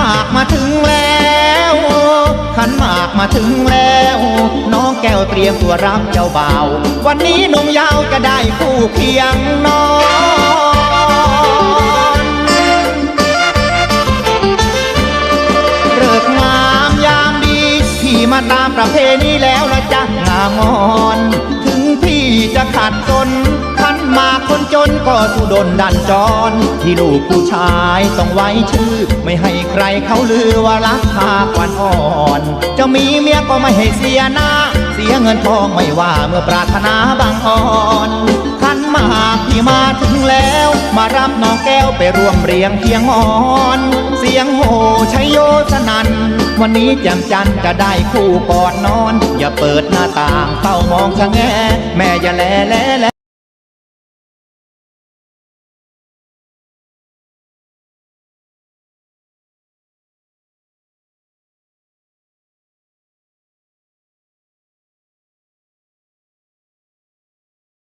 มากมาถึงแล้วขันมากมาถึงแล้ว น้องแก้วเตรียมตัวรับเจ้าบ่าว วันนี้นมยาวก็ได้คู่เคียงน้องเลิกงามยามดี พี่มาตามประเพณีแล้วละจ้ะงามอ่อนันมาคนจนก็สุดนดันจรที่ลูกผู้ชายต้องไว้ชื่อ ไม่ให้ใครเขาลือว่ารักพาควันอ่อน จะมีเมียก็ไม่ให้เสียหน้า เสียเงินทองไม่ว่าเมื่อปรารถนาบางอ่อนขันมากที่มาถึงแล้ว มารับน้องแก้วไปร่วมเรียงเคียงอ่อน เสียงโหชัยโยสนันวันนี้แจ่มจันทร์จะได้คู่กอดนอน อย่าเปิดหน้าต่างเฝ้ามองชะแงแม่อย่าแลแลแล